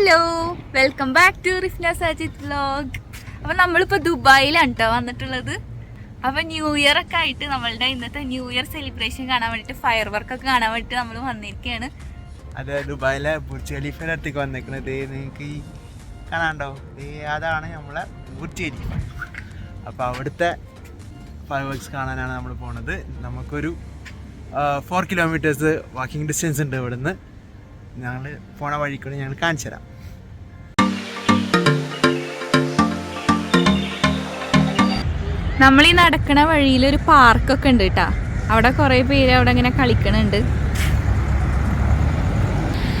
Hello welcome back to Rifna Sajith vlog അപ്പം നമ്മളിപ്പോൾ ദുബായിലാണ് കേട്ടോ വന്നിട്ടുള്ളത്. അപ്പം ന്യൂ ഇയർ ഒക്കെ ആയിട്ട് നമ്മളുടെ ഇന്നത്തെ ന്യൂ ഇയർ സെലിബ്രേഷൻ കാണാൻ വേണ്ടിയിട്ട് ഫയർ വർക്ക് ഒക്കെ കാണാൻ വേണ്ടിയിട്ട് നമ്മൾ വന്നിരിക്കുകയാണ് അതെ ദുബായിലെ ബുർജ് ഖലീഫ അടുത്തേക്ക് വന്നിരിക്കുന്നത് നിങ്ങൾക്ക് ഈ കാണാണ്ടോ? അതാണ് നമ്മളെ ബുർജ് ഖലീഫ അപ്പോൾ അവിടുത്തെ ഫയർ വർക്ക്സ് കാണാനാണ് നമ്മൾ പോണത്. നമുക്കൊരു ഫോർ കിലോമീറ്റേഴ്സ് വാക്കിംഗ് ഡിസ്റ്റൻസ് ഉണ്ട് ഇവിടുന്ന്. ഞങ്ങൾ പോണ വഴിക്കൂടെ ഞങ്ങൾ കാണിച്ചു തരാം. നമ്മൾ ഈ നടക്കണ വഴിയിൽ ഒരു പാർക്കൊക്കെ ഉണ്ട് കേട്ടാ അവിടെ കുറേ പേര് അവിടെ ഇങ്ങനെ കളിക്കണുണ്ട്.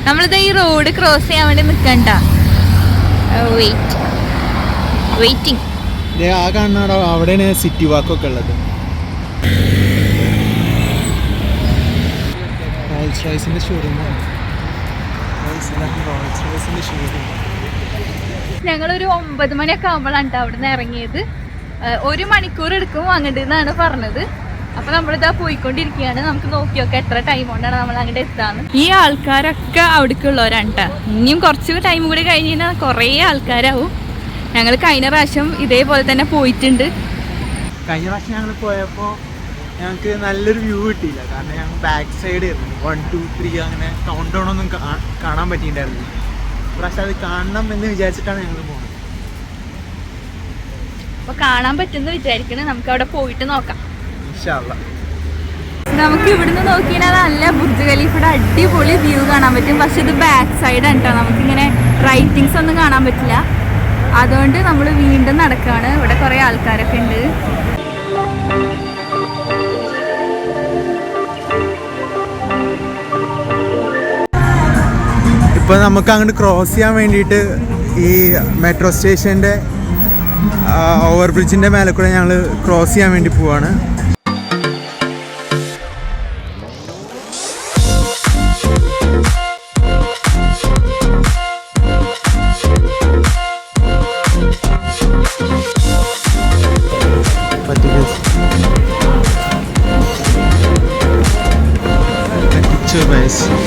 നമ്മളിത് ഈ റോഡ് ക്രോസ് ചെയ്യാൻ വേണ്ടി നിൽക്കണ്ട വെയിറ്റ് വെയിറ്റിംഗ് ദേ ആ കാണാടോ അവിടെയാണ് സിറ്റി വാക്കൊക്കെ ഉള്ളത്. റോൾസ് റോയ്സിന്റെ ഷോറൂമാണ് ഞങ്ങളൊരു ഒമ്പത് മണിയൊക്കെ ആകുമ്പോഴാണ് അവിടെ നിന്ന് ഇറങ്ങിയത്. ഒരു മണിക്കൂർ എടുക്കും അങ്ങോട്ട് എന്നാണ് പറഞ്ഞത്. അപ്പൊ നമ്മളിതാ പോയിക്കൊണ്ടിരിക്കുകയാണ്. നമുക്ക് നോക്കി നോക്കാം എത്ര ടൈം കൊണ്ടാണ് നമ്മൾ അങ്ങോട്ട് എത്താന്ന്. ഈ ആൾക്കാരൊക്കെ അവിടേക്കുള്ളവരാണ് ട്ടാ. ഇനിയും കുറച്ച് ടൈം കൂടി കഴിഞ്ഞ് കഴിഞ്ഞാൽ കുറേ ആൾക്കാരാവും. ഞങ്ങൾ കഴിഞ്ഞ പ്രാവശ്യം ഇതേപോലെ തന്നെ പോയിട്ടുണ്ട്. കഴിഞ്ഞ പ്രാവശ്യം ഞങ്ങൾ പോയപ്പോൾ ഞങ്ങൾക്ക് നല്ലൊരു വ്യൂ കിട്ടിയില്ല. കാരണം ഞങ്ങൾ ബാക്ക് സൈഡ് ആയിരുന്നു. വൺ ടു ത്രീ അങ്ങനെ കൗണ്ട് ഡൗൺ ഒന്നും കാണാൻ പറ്റിയിട്ടുണ്ടായിരുന്നില്ല പ്രാവശ്യം അത് കാണണം എന്ന് വിചാരിച്ചിട്ടാണ് ഞങ്ങൾ പോകുന്നത് അപ്പൊ കാണാൻ പറ്റുമെന്ന് വിചാരിക്കണേ. നമുക്ക് അവിടെ പോയിട്ട് നോക്കാം. നമുക്ക് ഇവിടുന്ന് നോക്കിയാൽ നല്ല ബുർജ് ഖലീഫയുടെ അടിപൊളി വ്യൂ കാണാൻ പറ്റും. പക്ഷെ ഇത് ബാക്ക് സൈഡ് ആണ് നമുക്ക് ഇങ്ങനെ റൈറ്റിങ്സ് ഒന്നും കാണാൻ പറ്റില്ല. അതുകൊണ്ട് നമ്മൾ വീണ്ടും നടക്കുകയാണ് ഇവിടെ കുറേ ആൾക്കാരൊക്കെ ഉണ്ട്. ഇപ്പോൾ നമുക്ക് അങ്ങോട്ട് ക്രോസ് ചെയ്യാൻ വേണ്ടിയിട്ട് ഈ മെട്രോ സ്റ്റേഷന്റെ ഓവർ ബ്രിഡ്ജിന്റെ മേലെ കൂടെ ഞങ്ങൾ ക്രോസ് ചെയ്യാൻ വേണ്ടി പോവാണ്.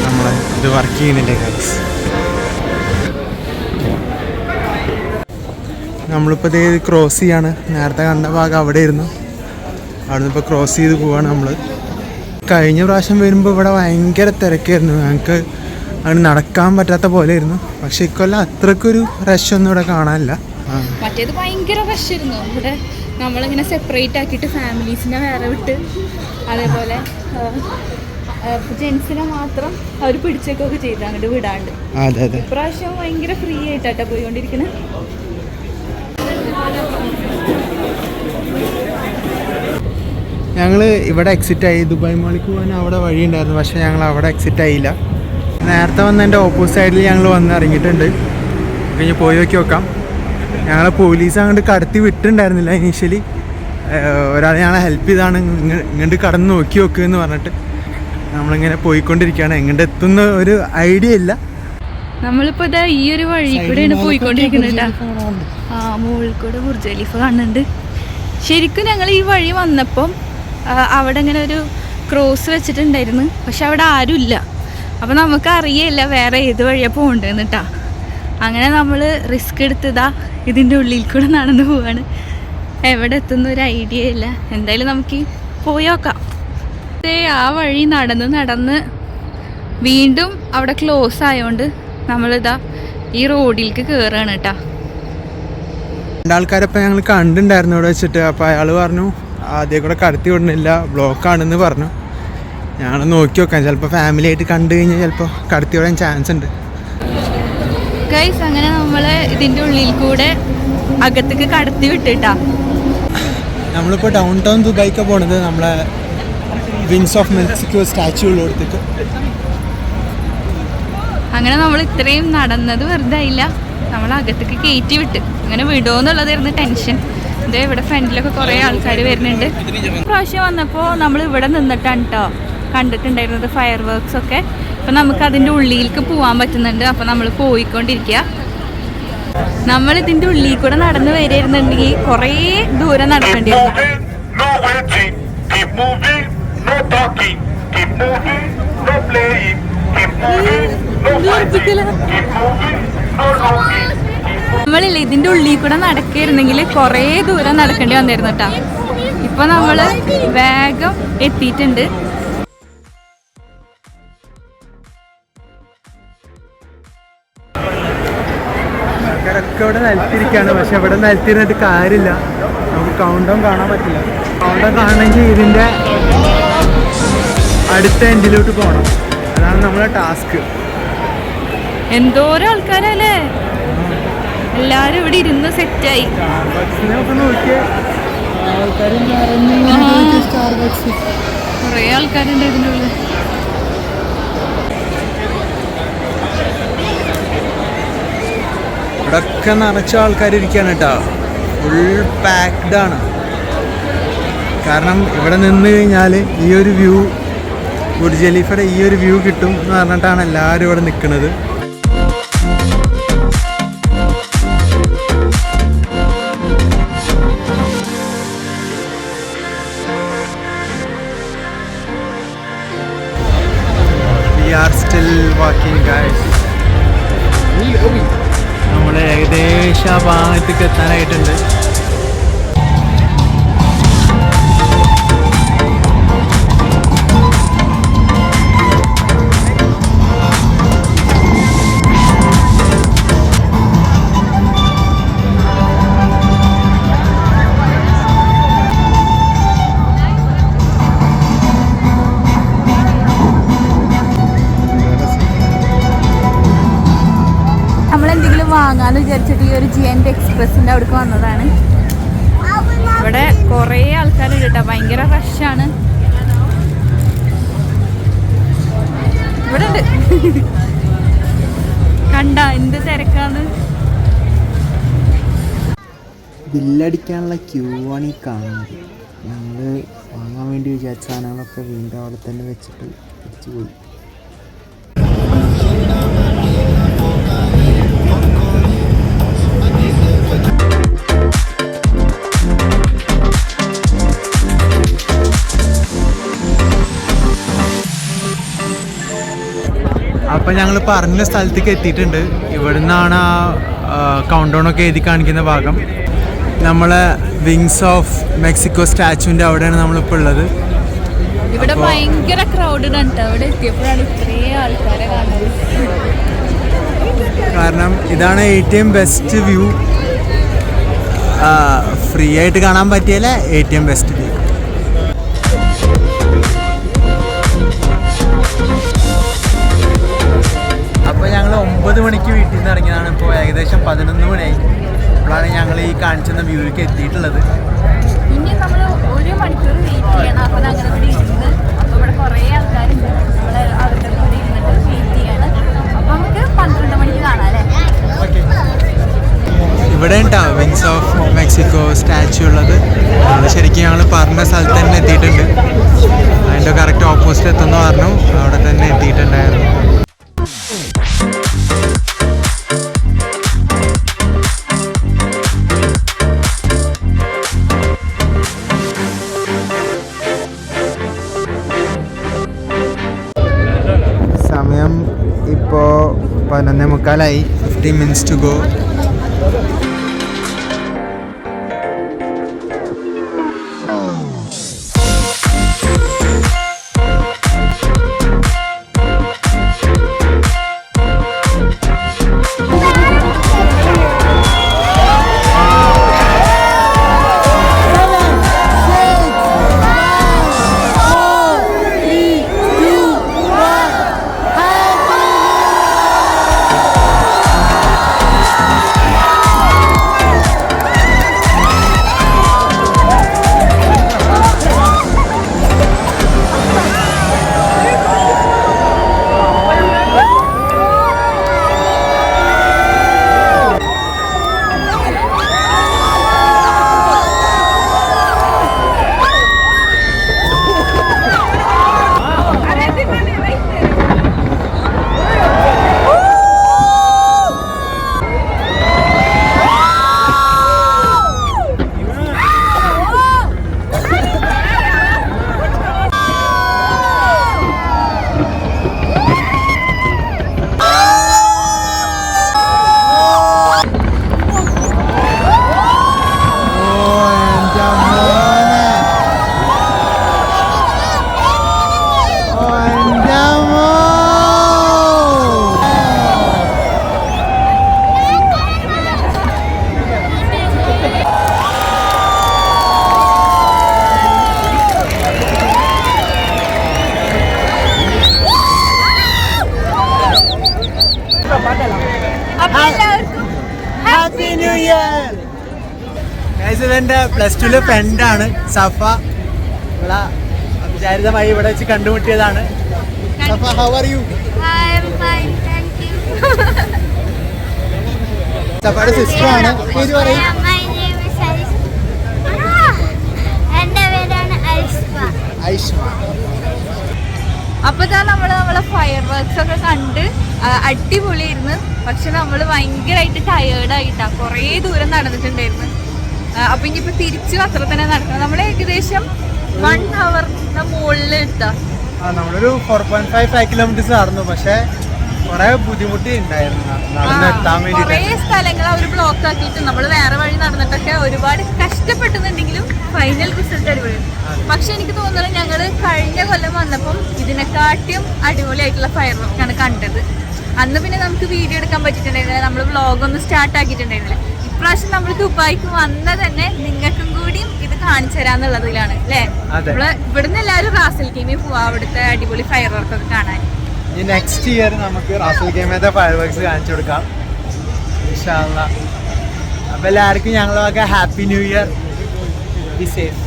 നമ്മളെ ഇത് വർക്ക് ചെയ്യുന്നില്ലേ ഗൈസ് നമ്മളിപ്പോൾ ഇതേ ക്രോസ് ചെയ്യാണ്. നേരത്തെ കണ്ട ഭാഗം അവിടെ ഇരുന്നു അവിടുന്ന് ഇപ്പോൾ ക്രോസ് ചെയ്ത് പോവാണ് നമ്മൾ കഴിഞ്ഞ പ്രാവശ്യം വരുമ്പോൾ ഇവിടെ ഭയങ്കര തിരക്കായിരുന്നു. ഞങ്ങൾക്ക് അങ്ങനെ നടക്കാൻ പറ്റാത്ത പോലെ ആയിരുന്നു പക്ഷേ ഇക്കൊല്ലം അത്രക്കൊരു റഷ് ഒന്നും ഇവിടെ കാണാനില്ല. മറ്റേത് ഭയങ്കര റഷായിരുന്നു ഇവിടെ നമ്മളിങ്ങനെ സെപ്പറേറ്റ് ആക്കിയിട്ട് ഫാമിലീസിനെ വേറെ വിട്ട് അതേപോലെ ജെൻസിനെ മാത്രം അവർ പിടിച്ചേക്കൊക്കെ ചെയ്ത് അങ്ങോട്ട് വിടാണ്ട്. ഇപ്രാവശ്യം ഭയങ്കര ഫ്രീ ആയിട്ടാട്ടോ പോയിക്കൊണ്ടിരിക്കുന്നത് ഞങ്ങൾ ഇവിടെ എക്സിറ്റ് ആയി. ദുബായ് മോളിക്ക് പോകാൻ അവിടെ വഴിയുണ്ടായിരുന്നു പക്ഷേ ഞങ്ങൾ അവിടെ എക്സിറ്റ് ആയില്ല. നേരത്തെ വന്നതിന്റെ ഓപ്പോസിറ്റ് സൈഡിൽ ഞങ്ങൾ വന്ന് ഇറങ്ങിയിട്ടുണ്ട്. കഴിഞ്ഞ് പോയി നോക്കി നോക്കാം. ഞങ്ങളെ പോലീസ് അങ്ങോട്ട് കടത്തി വിട്ടിട്ടുണ്ടായിരുന്നില്ല ഇനീഷ്യലി ഒരാൾ ഞങ്ങളെ ഹെൽപ്പ് ചെയ്താണ്. ഇങ്ങ- ഇങ്ങോട്ട് കടന്ന് നോക്കി നോക്കുക എന്ന് പറഞ്ഞിട്ട് നമ്മളിങ്ങനെ പോയിക്കൊണ്ടിരിക്കുകയാണ്. എങ്ങോട്ട് എത്തുന്ന ഒരു ഐഡിയ ഇല്ല. നമ്മളിപ്പോ ഇതാ ഈ ഒരു വഴി കൂടെയാണ് പോയിക്കൊണ്ടിരിക്കുന്നത്. ആ മുകളിൽ കൂടെ ബുർജ് ഖലീഫ കാണുന്നുണ്ട്. ശരിക്കും ഞങ്ങൾ ഈ വഴി വന്നപ്പം അവിടെ ഇങ്ങനെ ഒരു ക്രോസ് വെച്ചിട്ടുണ്ടായിരുന്നു. പക്ഷെ അവിടെ ആരുമില്ല അപ്പം നമുക്ക് അറിയില്ല വേറെ ഏത് വഴിയാണ് പോകേണ്ടതെന്ന് കേട്ടാ അങ്ങനെ നമ്മൾ റിസ്ക് എടുത്തതാ ഇതിന്റെ ഉള്ളിൽ കൂടെ നടന്നു പോവാണ്. എവിടെ എത്തുന്ന ഒരു ഐഡിയ ഇല്ല. എന്തായാലും നമുക്ക് പോയി നോക്കാം. ദേ ആ വഴി നടന്ന് നടന്ന് വീണ്ടും അവിടെ ക്ലോസ് ആയതുകൊണ്ട് നമ്മളിതാ ഈ റോഡിലേക്ക് കയറുകയാണ് കേട്ടാ രണ്ടാൾക്കാരപ്പം ഞങ്ങൾ കണ്ടിട്ടുണ്ടായിരുന്നു ഇവിടെ വെച്ചിട്ട്. അപ്പോൾ അയാൾ പറഞ്ഞു ആദ്യം കൂടെ കടത്തി വിടണില്ല. ബ്ലോക്കാണെന്ന് പറഞ്ഞു. ഞാൻ നോക്കി നോക്കാം. ചിലപ്പോൾ ഫാമിലി ആയിട്ട് കണ്ടു കഴിഞ്ഞാൽ ചിലപ്പോൾ കടത്തി വിടാൻ ചാൻസ് ഉണ്ട്. ഗൈസ് അങ്ങനെ നമ്മൾ ഇതിന്റെ ഉള്ളിൽ കൂടെ അകത്തേക്ക് കടത്തി വിട്ടിട്ടാ. നമ്മളിപ്പോൾ ഡൗൺ ടൗൺ ദുബായിക്കാണ് പോണത്. നമ്മളെ വിങ്സ് ഓഫ് മെക്സിക്കോ സ്റ്റാച്യു ഉള്ളിടത്തേക്ക് അങ്ങനെ നമ്മൾ ഇത്രയും നടന്നത് വെറുതെ ആയില്ല. നമ്മൾ അകത്തേക്ക് കയറ്റി വിട്ട്. അങ്ങനെ വിടുമോ എന്നുള്ളതായിരുന്നു ടെൻഷൻ ഇതേ ഇവിടെ ഫ്രണ്ടിലൊക്കെ കുറേ ആൾക്കാർ വരുന്നുണ്ട്. പ്രാവശ്യം വന്നപ്പോൾ നമ്മൾ ഇവിടെ നിന്നിട്ടാണ് കേട്ടോ കണ്ടിട്ടുണ്ടായിരുന്നത് ഫയർ വർക്ക്സ് ഒക്കെ. അപ്പം നമുക്ക് അതിന്റെ ഉള്ളിലേക്ക് പോകാൻ പറ്റുന്നുണ്ട്. അപ്പം നമ്മൾ പോയിക്കൊണ്ടിരിക്കുക നമ്മൾ ഇതിന്റെ ഉള്ളിൽ കൂടെ നടന്ന് വരുന്നുണ്ടെങ്കിൽ കുറേ ദൂരം നടക്കേണ്ടി വന്നു നമ്മളില്ലേ ഇതിന്റെ ഉള്ളിൽ കൂടെ നടക്കായിരുന്നെങ്കിൽ കുറേ ദൂരം നടക്കേണ്ടി വന്നിരുന്നു കേട്ടോ ഇപ്പൊ നമ്മൾ വേഗം എത്തിയിട്ടുണ്ട്. ഇവിടെ നിലത്തിരിക്കുകയാണ്. പക്ഷെ ഇവിടെ നിലത്തിരുന്നിട്ട് കാര്യമില്ല. നമുക്ക് കൗണ്ട് കാണാൻ പറ്റില്ല. കൗണ്ട് കാണണമെങ്കിൽ ഇതിന്റെ അടുത്ത എൻഡിലോട്ട് പോകണം. അതാണ് നമ്മളെ ടാസ്ക് എന്തോരം ആൾക്കാരല്ലേ? എല്ലാരും ഇവിടെ ഇരുന്ന് സെറ്റായി കുറേ ആൾക്കാരുണ്ട് ഇതിന്റെ ഉള്ളിൽ. ഇവിടെ ഒക്കെ നിറച്ച ആൾക്കാർ ഇരിക്കുകയാണ് കേട്ടോ. ഫുൾ പാക്ഡ് ആണ്. കാരണം ഇവിടെ നിന്ന് കഴിഞ്ഞാൽ ഈ ഒരു വ്യൂ ബുർജ് ഖലീഫയുടെ ഈ ഒരു വ്യൂ കിട്ടും എന്ന് പറഞ്ഞിട്ടാണ് എല്ലാവരും ഇവിടെ നിൽക്കുന്നത് ആ ഭാഗത്തേക്ക് എത്താനായിട്ടുണ്ട്. വാങ്ങാന്ന് വിചാരിച്ചിട്ട് ഈ ഒരു ജി എന്റെ എക്സ്പ്രസിന്റെ അവിടേക്ക് വന്നതാണ്. ഇവിടെ കുറേ ആൾക്കാരുണ്ട് കേട്ടോ ഭയങ്കര റഷാണ് ഇവിടെ കണ്ട എന്ത് തിരക്കാണ്. ബില്ലടിക്കാനുള്ള ക്യൂ ആണ് ഈ കാണുന്നത്. ഞങ്ങൾ വാങ്ങാൻ വേണ്ടി വിചാരിച്ച സാധനങ്ങളൊക്കെ വീണ്ടും അവിടെ തന്നെ വെച്ചിട്ട് തിരിച്ചു പോയി. അപ്പൊ ഞങ്ങൾ പറഞ്ഞ സ്ഥലത്തേക്ക് എത്തിയിട്ടുണ്ട്. ഇവിടുന്നാണ് ആ കൗണ്ട് ഡൗൺ ഒക്കെ എഴുതി കാണിക്കുന്ന ഭാഗം. നമ്മളെ വിങ്സ് ഓഫ് മെക്സിക്കോ സ്റ്റാച്ചുവിന്റെ അവിടെയാണ് നമ്മളിപ്പോൾ ഉള്ളത്. ഇവിടെ ഭയങ്കര ക്രൗഡഡ് ആണ് ട്ടോ. എത്തിയപ്പോഴാണ് ഇത്രയും ആൾക്കാരെ കാണുന്നത്. കാരണം ഇതാണ് ഏറ്റവും ബെസ്റ്റ് വ്യൂ ഫ്രീ ആയിട്ട് കാണാൻ പറ്റിയല്ലേ ഏറ്റവും ബെസ്റ്റ് വ്യൂ നിന്ന് ഇറങ്ങിയതാണ് ഇപ്പോൾ ഏകദേശം പതിനൊന്ന് മണിയായി. അപ്പോഴാണ് ഞങ്ങൾ ഈ കാണിച്ചെന്ന വ്യൂവിലേക്ക് എത്തിയിട്ടുള്ളത്. ഇനി നമ്മൾ ഒരു മണിക്കൂർ വെയിറ്റ് ചെയ്യണം. അപ്പൊ അങ്ങനെ ഇവിടെ ഇരുന്ന് അപ്പൊ ഇവിടെ കുറേ ആൾക്കാരുണ്ട്. നമ്മൾ അവരുടെ കൂടെ ഇരുന്നിട്ട് വെയിറ്റ് ചെയ്യാണ്. അപ്പൊ നമുക്ക് പന്ത്രണ്ട് മണിക്ക് കാണാം അല്ലേ? ഇവിടെ ഉണ്ടാവും വിങ്സ് ഓഫ് മെക്സിക്കോ സ്റ്റാച്ചു ഉള്ളത്. അത് ശരിക്കും ഞങ്ങൾ പറഞ്ഞ സ്ഥലത്ത് തന്നെ എത്തിയിട്ടുണ്ട്. അതിന്റെ കറക്റ്റ് ഓപ്പോസിറ്റ് എത്തുന്ന പറഞ്ഞു. അവിടെ തന്നെ എത്തിയിട്ടുണ്ടായിരുന്നു. പതിനൊന്നേ മുക്കാലായി. Fifteen minutes to go happy new year. Guys ഇതെന്റെ പ്ലസ് ടുവിലെ ഫ്രണ്ടാണ് സഫ. ഇവിടെ വിചാരിതമായി ഇവിടെ വെച്ച് കണ്ടുമുട്ടിയതാണ്. സഫ ഹൗ ആർ യു സഫയുടെ സിസ്റ്റർ ആണ്. പേര് പറയും. അപ്പൊ ഇതാ നമ്മൾ നമ്മളെ ഫയർ വർക്ക്സ് ഒക്കെ കണ്ട് അടിപൊളിയായിരുന്നു. പക്ഷെ നമ്മൾ ഭയങ്കരമായിട്ട് ടയേർഡ് ആയിട്ടാ. കുറേ ദൂരം നടന്നിട്ടുണ്ടായിരുന്നു. അപ്പൊ ഇനിയിപ്പോ തിരിച്ചു അത്ര തന്നെ നടക്കണം. നമ്മൾ ഏകദേശം വൺ ഹവറിന്റെ മുകളിൽ എത്താം. നമ്മളൊരു four point five five kilometres നടന്നു. പക്ഷെ കുറെ ബുദ്ധിമുട്ടി ഉണ്ടായിരുന്നു. സ്ഥലങ്ങൾ അവർ ബ്ലോക്ക് ആക്കിയിട്ട് നമ്മൾ വേറെ വഴി നടന്നിട്ടൊക്കെ ഒരുപാട് കഷ്ടപ്പെട്ടുന്നുണ്ടെങ്കിലും ഫൈനൽ റിസൾട്ട് അടിപൊളിയാണ് പക്ഷെ എനിക്ക് തോന്നുന്നത് ഞങ്ങൾ കഴിഞ്ഞ കൊല്ലം വന്നപ്പം ഇതിനെക്കാട്ടിയും അടിപൊളിയായിട്ടുള്ള ഫയർ വർക്കാണ് കണ്ടത്. അന്ന് പിന്നെ നമുക്ക് വീഡിയോ എടുക്കാൻ പറ്റിയിട്ടുണ്ടായിരുന്നില്ല. നമ്മൾ വ്ളോഗ് ഒന്ന് സ്റ്റാർട്ട് ആക്കിയിട്ടുണ്ടായിരുന്നില്ല. ഇപ്രാവശ്യം നമ്മൾ ദുബായിക്ക് വന്ന തന്നെ നിങ്ങൾക്കും കൂടിയും ഇത് കാണിച്ചു തരാന്നുള്ളതിലാണ് അല്ലേ. നമ്മൾ ഇവിടുന്ന് എല്ലാവരും റാസൽ ഗെയിമിൽ പോവാ അവിടുത്തെ അടിപൊളി ഫയർ വർക്ക് ഒക്കെ കാണാൻ. ഇനി നെക്സ്റ്റ് ഇയർ നമുക്ക് റാസൽ ഗെയിമിലെ ഫയർ വർക്ക്സ് കാണിച്ചു കൊടുക്കാം. അപ്പൊ എല്ലാവർക്കും ഞങ്ങളൊക്കെ happy new year be safe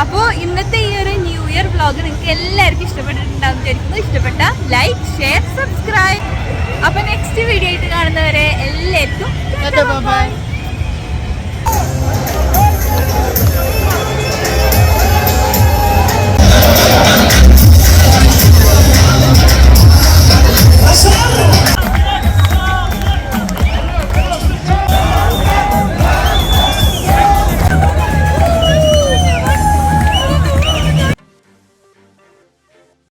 അപ്പോൾ ഇന്നത്തെ ഈ ഒരു ന്യൂ ഇയർ വ്ളോഗ് നിങ്ങൾക്ക് എല്ലാവർക്കും ഇഷ്ടപ്പെട്ടിട്ടുണ്ടാവും വിചാരിക്കുന്നു. ഇഷ്ടപ്പെട്ട ലൈക്ക് ഷെയർ സബ്സ്ക്രൈബ് അപ്പോൾ നെക്സ്റ്റ് വീഡിയോ ആയിട്ട് കാണുന്നവരെ എല്ലാവർക്കും ബൈ